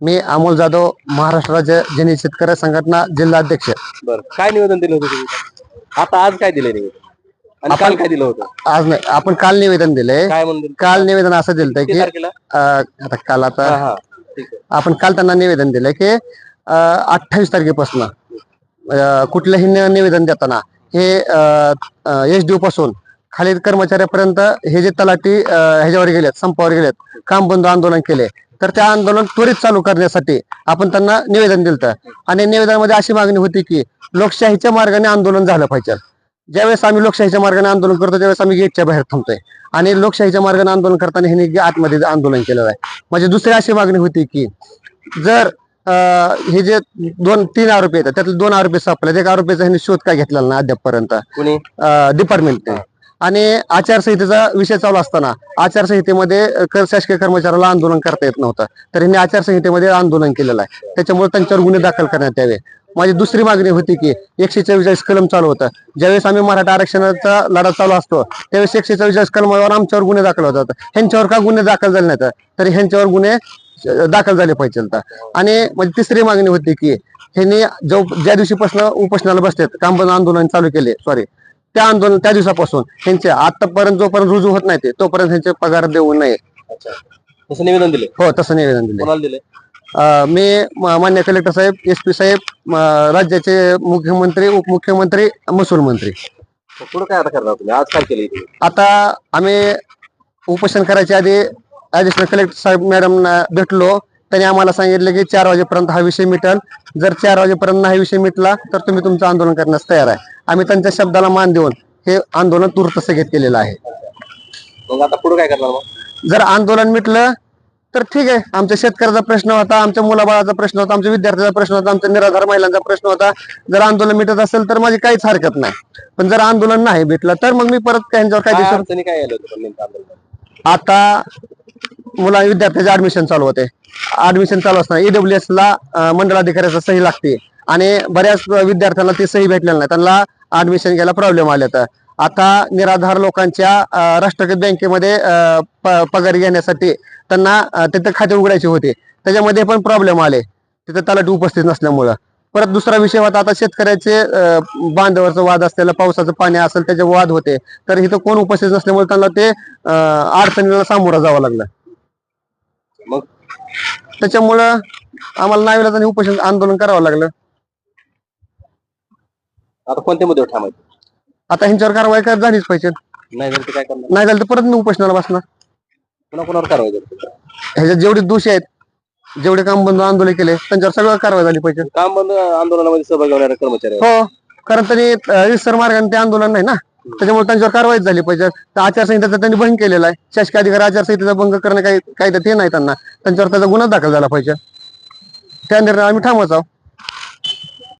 मी अमोल जाधव महाराष्ट्र राज्य जनी शेतकरी संघटना जिल्हा अध्यक्ष बर. काय निवेदन दिलं होतं तुम्ही? आता आज काय निवेदन? आणि काल काय दिलं होतं? आज नाही आपण काल निवेदन दिलंय. काय म्हणून? दिलं? काल निवेदन असं दिलं की तारखेला? अं, आता काल आता हा ठीक आहे. आपण काल त्यांना निवेदन दिलंय की अठ्ठावीस तारखेपासून कुठलंही नि- निवेदन देताना हे एच डी पासून खालील कर्मचाऱ्यापर्यंत हे जे तलाठी ह्याच्यावर गेलेत संपावर गेलेत काम बंद आंदोलन केले तर त्या आंदोलन त्वरित चालू करण्यासाठी आपण त्यांना निवेदन दिलं आणि निवेदनामध्ये अशी मागणी होती की लोकशाहीच्या मार्गाने आंदोलन झालं पाहिजे. ज्यावेळेस आम्ही लोकशाहीच्या मार्गाने आंदोलन करतो त्यावेळेस आम्ही गेटच्या बाहेर थांबतोय. आणि लोकशाहीच्या मार्गाने आंदोलन करताना ह्यांनी आतमध्ये आंदोलन केलेलं आहे. म्हणजे दुसरी अशी मागणी होती की जर हे जे दोन तीन आरोपी आहेत त्यातले दोन आरोपी सापडले एक आरोपीचा ह्यांनी शोध काय घेतलेला ना अद्यापपर्यंत? डिपार्टमेंटने आणि आचारसंहितेचा विषय चालू असताना आचारसंहितेमध्ये शासकीय कर्मचाऱ्याला आंदोलन करता येत नव्हतं. तर यांनी आचारसंहितेमध्ये आंदोलन केलेलं आहे. त्याच्यामुळे त्यांच्यावर गुन्हे दाखल करण्यात यावे. माझी दुसरी मागणी होती की एकशे चव्वेचाळीस कलम चालू होतं. ज्यावेळेस आम्ही मराठा आरक्षणाचा लढा चालू असतो त्यावेळेस एकशे चव्वेचाळीस कलमावर आमच्यावर गुन्हे दाखल होतात ह्यांच्यावर का गुन्हे दाखल झाले नाहीत? तरी ह्यांच्यावर गुन्हे दाखल झाले पाहिजे आणि माझी तिसरी मागणी होती की ह्यांनी जो ज्या दिवशीपासून उपोषणाला बसतात काम बंद आंदोलन चालू केले सॉरी त्या आंदोलन त्या दिवसापासून. त्यांचे आतापर्यंत जोपर्यंत रुजू होत नाही ते तोपर्यंत त्यांचे पगार देऊ नये. अच्छा. तसं निवेदन दिले हो तसं निवेदन दिले कोणाला दिले अं, मी म- मान्य कलेक्टर साहेब एस पी साहेब म, राज्याचे मुख्यमंत्री उपमुख्यमंत्री महसूल मंत्री. पुढे काय आता करणार तुम्ही? आज काय केलं इथे? आता आम्ही उपोषण करायच्या आधी ऍडिशनल कलेक्टर साहेब मॅडमना भेटलो. त्यांनी आम्हाला सांगितलं की चार वाजेपर्यंत हा विषय मिटल. जर चार वाजेपर्यंत हा विषय मिटला तर तुम्ही तुमचं आंदोलन करण्यास तयार आहे. आम्ही त्यांच्या शब्दाला मान देऊन हे आंदोलन तूर्त स्थगित केलेलं आहे. मग आता पुढे काय करणार मग? जर आंदोलन मिटलं तर ठीक आहे. आमच्या शेतकऱ्याचा प्रश्न होता आमच्या मुलाबाळाचा प्रश्न होता आमच्या विद्यार्थ्याचा प्रश्न होता आमच्या निराधार महिलांचा प्रश्न होता. जर आंदोलन मिटत असेल तर माझी काहीच हरकत नाही. पण जर आंदोलन नाही भेटलं तर मग मी परत त्यांच्यावर काय अडचणी काय आल्या होत्या पण नेमकं आंदोलनात? आता मुला विद्यार्थ्याचे ऍडमिशन चालू होते. ऍडमिशन चालू असताना ईडब्ल्यूएस ला अं, मंडळाधिकाऱ्याचा सही लागते. आणि बऱ्याच विद्यार्थ्यांना ती सही भेटलेली नाही. त्यांना ऍडमिशन घ्यायला प्रॉब्लेम आले तर आता निराधार लोकांच्या अं, राष्ट्रगत बँकेमध्ये पगार घेण्यासाठी त्यांना तिथे खाते उघडायचे होते. त्याच्यामध्ये पण प्रॉब्लेम आले. तिथे तलाठी उपस्थित नसल्यामुळं. परत दुसरा विषय होता आता शेतकऱ्याचे बांधावरचं वाद असलेलं पावसाचं पाणी असेल त्याचे वाद होते. तर इथं कोण उपस्थित नसल्यामुळे त्यांना ते अडचणीला सामोरं जावं लागलं. मग? त्याच्यामुळं आम्हाला आणि उपोषण आंदोलन करावं लागलं. आता कोणत्या मुद्द्यावर थांबायचं आता ह्यांच्यावर कारवाई कर झालीच पाहिजे. नाही झालं तर काय करणार? नाही झालं तर परत मी उपोषणाला बसणार. पुन्हा कोणावर कारवाई करतो ह्याच्यात जेवढे दोषी आहेत जेवढे काम बंद आंदोलन केले त्यांच्यावर सगळं कारवाई झाली पाहिजे. काम बंद आंदोलनामध्ये सहभागी आहेत. हो कारण त्यांनी सर मार्गाने ते आंदोलन नाही ना? त्याच्यामुळे त्यांच्यावर कारवाई झाली पाहिजे. तर आचारसंहितेचा त्यांनी भंग केलेला आहे. शासकीय अधिकारी आचारसंहितेचा भंग करणं काही काही तर ते नाही त्यांना. त्यांच्यावर त्याचा गुन्हा दाखल झाला पाहिजे. त्या निर्णय आम्ही थांबवत आहोत.